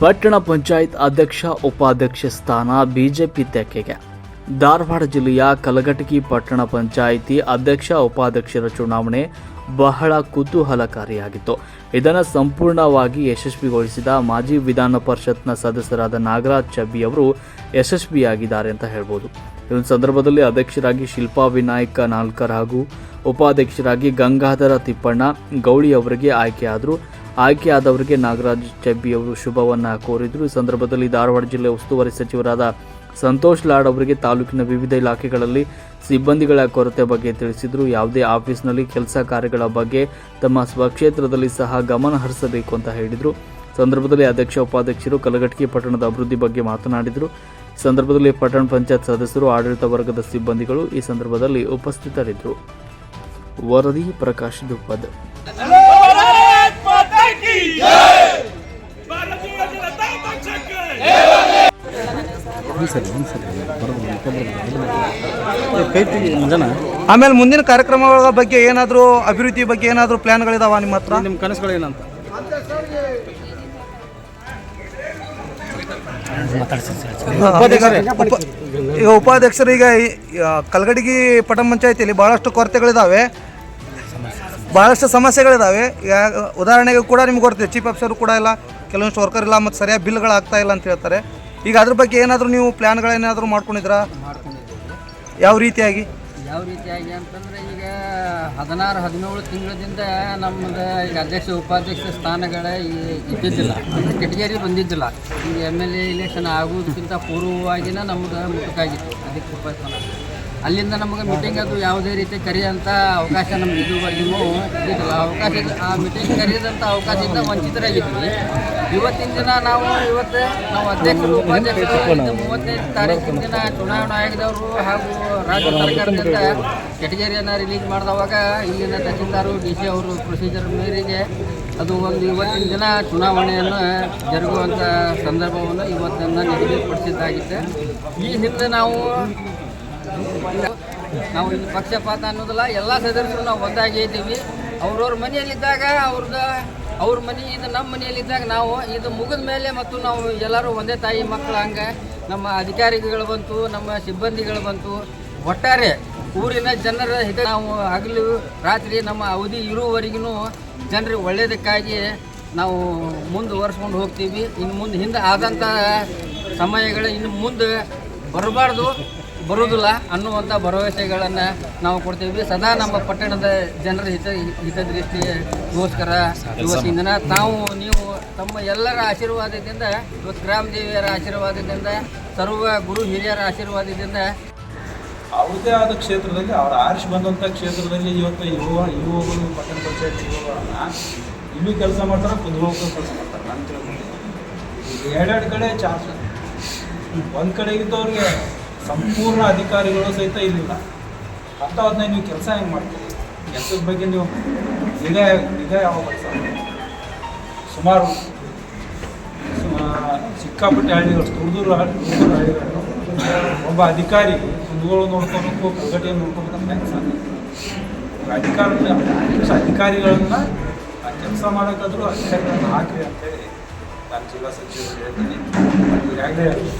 ಪಟ್ಟಣ ಪಂಚಾಯತ್ ಅಧ್ಯಕ್ಷ, ಉಪಾಧ್ಯಕ್ಷ ಸ್ಥಾನ ಬಿಜೆಪಿ ತೆಕ್ಕೆಗೆ. ಧಾರವಾಡ ಜಿಲ್ಲೆಯ ಕಲಘಟಗಿ ಪಟ್ಟಣ ಪಂಚಾಯಿತಿ ಅಧ್ಯಕ್ಷ, ಉಪಾಧ್ಯಕ್ಷರ ಚುನಾವಣೆ ಬಹಳ ಕುತೂಹಲಕಾರಿಯಾಗಿತ್ತು. ಇದನ್ನು ಸಂಪೂರ್ಣವಾಗಿ ಯಶಸ್ವಿಗೊಳಿಸಿದ ಮಾಜಿ ವಿಧಾನ ಪರಿಷತ್ನ ಸದಸ್ಯರಾದ ನಾಗರಾಜ್ ಚಬ್ಬಿ ಅವರು ಯಶಸ್ವಿಯಾಗಿದ್ದಾರೆ ಅಂತ ಹೇಳ್ಬೋದು. ಈ ಸಂದರ್ಭದಲ್ಲಿ ಅಧ್ಯಕ್ಷರಾಗಿ ಶಿಲ್ಪಾ ವಿನಾಯಕ ನಾಲ್ಕರ್ ಹಾಗೂ ಉಪಾಧ್ಯಕ್ಷರಾಗಿ ಗಂಗಾಧರ ತಿಪ್ಪಣ್ಣ ಗೌಳಿ ಅವರಿಗೆ ಆಯ್ಕೆಯಾದರು. ಆಯ್ಕೆಯಾದವರಿಗೆ ನಾಗರಾಜ್ ಚೆಬ್ಬಿ ಅವರು ಶುಭವನ್ನು ಕೋರಿದರು. ಈ ಸಂದರ್ಭದಲ್ಲಿ ಧಾರವಾಡ ಜಿಲ್ಲೆ ಉಸ್ತುವಾರಿ ಸಚಿವರಾದ ಸಂತೋಷ್ ಲಾಡ್ ಅವರಿಗೆ ತಾಲೂಕಿನ ವಿವಿಧ ಇಲಾಖೆಗಳಲ್ಲಿ ಸಿಬ್ಬಂದಿಗಳ ಕೊರತೆ ಬಗ್ಗೆ ತಿಳಿಸಿದರು. ಯಾವುದೇ ಆಫೀಸ್ನಲ್ಲಿ ಕೆಲಸ ಕಾರ್ಯಗಳ ಬಗ್ಗೆ ತಮ್ಮ ಸ್ವಕ್ಷೇತ್ರದಲ್ಲಿ ಸಹ ಗಮನ ಹರಿಸಬೇಕು ಅಂತ ಹೇಳಿದರು. ಸಂದರ್ಭದಲ್ಲಿ ಅಧ್ಯಕ್ಷ ಉಪಾಧ್ಯಕ್ಷರು ಕಲಘಟಕಿ ಪಟ್ಟಣದ ಅಭಿವೃದ್ಧಿ ಬಗ್ಗೆ ಮಾತನಾಡಿದರು. ಸಂದರ್ಭದಲ್ಲಿ ಪಟ್ಟಣ ಪಂಚಾಯತ್ ಸದಸ್ಯರು, ಆಡಳಿತ ವರ್ಗದ ಸಿಬ್ಬಂದಿಗಳು ಈ ಸಂದರ್ಭದಲ್ಲಿ ಉಪಸ್ಥಿತರಿದ್ದರು. ವರದಿ ಪ್ರಕಾಶ್ ದುಪ್ಪದ್. ಆಮೇಲೆ ಮುಂದಿನ ಕಾರ್ಯಕ್ರಮಗಳ ಬಗ್ಗೆ ಏನಾದರೂ ಅಭಿವೃದ್ಧಿ ಬಗ್ಗೆ ಏನಾದರೂ ಪ್ಲಾನ್ಗಳಿದಾವ ನಿಮ್ಮ ಹತ್ರ? ನಿಮ್ಮ ಕನಸುಗಳೇನಂತ ಈಗ ಉಪಾಧ್ಯಕ್ಷರು ಈಗ ಕಲ್ಗಡಿಗಿ ಪಟ್ಟಣ ಪಂಚಾಯತಿಯಲ್ಲಿ ಬಹಳಷ್ಟು ಕೊರತೆಗಳಿದ್ದಾವೆ ಭಾಳಷ್ಟು ಸಮಸ್ಯೆಗಳಿದಾವೆ. ಈಗ ಉದಾಹರಣೆಗೆ ಕೂಡ ನಿಮ್ಗೆ ಗೊತ್ತಿದೆ ಚೀಫ್ ಆಫೀಸರ್ ಕೂಡ ಇಲ್ಲ ಕೆಲವೊಂದು ವರ್ಕರ್ ಇಲ್ಲ ಮತ್ತು ಸರಿಯಾಗಿ ಬಿಲ್ಗಳು ಆಗ್ತಾ ಇಲ್ಲ ಅಂತ ಹೇಳ್ತಾರೆ. ಈಗ ಅದ್ರ ಬಗ್ಗೆ ಏನಾದರೂ ನೀವು ಪ್ಲ್ಯಾನ್ಗಳೇನಾದರೂ ಮಾಡ್ಕೊಂಡಿದ್ರಾ ಯಾವ ರೀತಿಯಾಗಿ? ಯಾವ ರೀತಿಯಾಗಿ ಅಂತಂದ್ರೆ ಈಗ ಹದಿನಾರು ಹದಿನೇಳು ತಿಂಗಳದಿಂದ ನಮ್ಮದು ಈಗ ಅಧ್ಯಕ್ಷ ಉಪಾಧ್ಯಕ್ಷ ಸ್ಥಾನಗಳೇ ಈ- ಅಂದರೆ ಕೆಟಗರಿ ಬಂದಿದ್ದಿಲ್ಲ. ಈಗ ಎಂ ಎಲ್ ಎ ಇಲೆಕ್ಷನ್ ಆಗೋದಕ್ಕಿಂತ ಪೂರ್ವವಾಗಿನೇ ನಮ್ದು ಮುಖಕ್ಕಾಗಿತ್ತು ಅದಕ್ಕೆ ಉಪಾಧ್ಯಕ್ಷ ಅಲ್ಲಿಂದ ನಮಗೆ ಮೀಟಿಂಗ್ ಅದು ಯಾವುದೇ ರೀತಿ ಕರೆಯೋಂಥ ಅವಕಾಶ ನಮ್ಗೆ ಇದುವರೆಗೂ ಇದಿಲ್ಲ ಅವಕಾಶ ಆ ಮೀಟಿಂಗ್ ಕರೆಯೋದಂಥ ಅವಕಾಶದಿಂದ ವಂಚಿತರಾಗಿದ್ವಿ. ಇವತ್ತಿನ ದಿನ ನಾವು ಇವತ್ತು ನಾವು ಅಧ್ಯಕ್ಷರು, ಉಪಾಧ್ಯಕ್ಷರು ಇದು ಮೂವತ್ತೈದು ತಾರೀಕಿನ ದಿನ ಚುನಾವಣಾ ಆಯೋಗದವರು ಹಾಗೂ ರಾಜ್ಯ ಸರ್ಕಾರದಿಂದ ಕೆಟಗರಿಯನ್ನು ರಿಲೀಸ್ ಮಾಡಿದವಾಗ ಇಲ್ಲಿನ ತಹಸೀಲ್ದಾರು, ಡಿ ಸಿ ಅವರು ಪ್ರೊಸೀಜರ್ ಮೇರೆಗೆ ಅದು ಒಂದು ಇವತ್ತಿನ ದಿನ ಚುನಾವಣೆಯನ್ನು ಜರುಗುವಂಥ ಸಂದರ್ಭವನ್ನು ಇವತ್ತನ್ನು ನಿಗದಿಪಡಿಸಿದ್ದಾಗಿದೆ. ಈ ಹಿಂದೆ ನಾವು ನಾವು ಇಲ್ಲಿ ಪಕ್ಷಪಾತ ಅನ್ನೋದಿಲ್ಲ, ಎಲ್ಲ ಸದಸ್ಯರು ನಾವು ಒಂದಾಗಿ ಇದ್ದೀವಿ. ಅವ್ರವ್ರ ಮನೆಯಲ್ಲಿದ್ದಾಗ ಅವ್ರದ್ದು ಅವ್ರ ಮನೆ ಇದು ನಮ್ಮ ಮನೆಯಲ್ಲಿದ್ದಾಗ ನಾವು ಇದು ಮುಗಿದ ಮೇಲೆ ಮತ್ತು ನಾವು ಎಲ್ಲರೂ ಒಂದೇ ತಾಯಿ ಮಕ್ಕಳು ಹಂಗೆ ನಮ್ಮ ಅಧಿಕಾರಿಗಳು ಬಂತು, ನಮ್ಮ ಸಿಬ್ಬಂದಿಗಳು ಬಂತು. ಒಟ್ಟಾರೆ ಊರಿನ ಜನರ ಹಿತ ನಾವು ಹಗಲು ರಾತ್ರಿ ನಮ್ಮ ಅವಧಿ ಇರುವವರೆಗೂ ಜನರಿಗೆ ಒಳ್ಳೆಯದಕ್ಕಾಗಿ ನಾವು ಮುಂದುವರ್ಸ್ಕೊಂಡು ಹೋಗ್ತೀವಿ. ಇನ್ನು ಮುಂದೆ ಹಿಂದೆ ಆದಂಥ ಸಮಯಗಳು ಇನ್ನು ಮುಂದೆ ಬರಬಾರ್ದು. ಬರುವುದಿಲ್ಲ ಅನ್ನುವಂಥ ಭರವಸೆಗಳನ್ನು ನಾವು ಕೊಡ್ತೀವಿ. ಸದಾ ನಮ್ಮ ಪಟ್ಟಣದ ಜನರ ಹಿತ ಹಿತದೃಷ್ಟಿಗೋಸ್ಕರ ಇವತ್ತಿನ ದಿನ ತಾವು, ನೀವು ತಮ್ಮ ಎಲ್ಲರ ಆಶೀರ್ವಾದದಿಂದ, ಇವತ್ತು ಗ್ರಾಮ ದೇವಿಯರ ಆಶೀರ್ವಾದದಿಂದ, ಸರ್ವ ಗುರು ಹಿರಿಯರ ಆಶೀರ್ವಾದದಿಂದ ಅವ್ರದೇ ಆದ ಕ್ಷೇತ್ರದಲ್ಲಿ, ಅವ್ರ ಆರಿಸಿ ಬಂದಂಥ ಕ್ಷೇತ್ರದಲ್ಲಿ ಇವತ್ತು ಯುವ ಯುವಗಳು ಪಟ್ಟಣ ಪಂಚಾಯತ್ ಯುವಗಳನ್ನ ಇಲ್ಲೂ ಕೆಲಸ ಮಾಡ್ತಾರೆ ಕುಂದಗೋಗ ಕೆಲಸ ಮಾಡ್ತಾರೆ, ನಾನು ತಿಳ್ಕೊಂಡು ಈಗ ಎರಡೆರಡು ಕಡೆ ಚಾನ್ಸ್ ಒಂದು ಕಡೆ ಇದ್ದವ್ರಿಗೆ ಸಂಪೂರ್ಣ ಅಧಿಕಾರಿಗಳು ಸಹಿತ ಇರಲಿಲ್ಲ ಅಂತ ಅದನ್ನ ನೀವು ಕೆಲಸ ಹೆಂಗೆ ಮಾಡ್ತೀರಿ? ಕೆಲಸದ ಬಗ್ಗೆ ನೀವು ನಿಗಾ ನಿಗಾ ಯಾವಾಗ? ಸುಮಾರು ಸುಮಾ- ಸಿಕ್ಕಾಪಟ್ಟೆ ಹಳ್ಳಿಗಳು, ದೂರ ದೂರ ಹಳ್ಳಿ- ದೂರ ದೂರ ಹಳ್ಳಿಗಳು. ಒಬ್ಬ ಅಧಿಕಾರಿ ಕುಂದಗೋಳು ನೋಡ್ಕೊಬೇಕು, ಪ್ರಗತಿಯನ್ನು ನೋಡ್ಕೋಬೇಕಂತ ಹೆಂಗೆ ಸಾಧ್ಯ? ಅಧಿಕಾರ ಅಧಿಕಾರಿಗಳನ್ನ ಆ ಕೆಲಸ ಮಾಡೋಕ್ಕಾದ್ರೂ ಅಧಿಕಾರಿಗಳನ್ನ ಹಾಕಿ ಅಂತೇಳಿ ನಾನು ಜಿಲ್ಲಾ ಸಚಿವರು ಹೇಳ್ತೀನಿ. ಹೇಳ್ದಂಗೆ ಇಲ್ಲಿ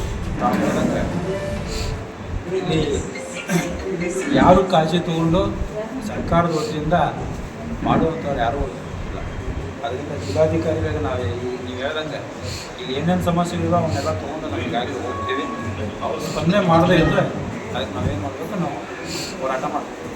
ಯಾರು ಕಾಳಜಿ ತಗೊಂಡು ಸರ್ಕಾರದ ವತಿಯಿಂದ ಮಾಡುವಂಥವ್ರು ಯಾರೂ ಇಲ್ಲ. ಅದರಿಂದ ಜಿಲ್ಲಾಧಿಕಾರಿಗಳಿಗೆ ನಾವು ನೀವು ಹೇಳ್ದಂಗೆ ಇಲ್ಲಿ ಏನೇನು ಸಮಸ್ಯೆಗಳಿವೆ ಅವನ್ನೆಲ್ಲ ತೊಗೊಂಡು ನಾವು ಈಗಾಗಲೇ ಹೋಗ್ತೀವಿ. ಅವ್ರು ಸ್ಪಂದನೆ ಮಾಡದೇ ಇದ್ದರೆ ಅದಕ್ಕೆ ನಾವೇನು ಮಾಡಬೇಕು, ನಾವು ಹೋರಾಟ ಮಾಡ್ತೀವಿ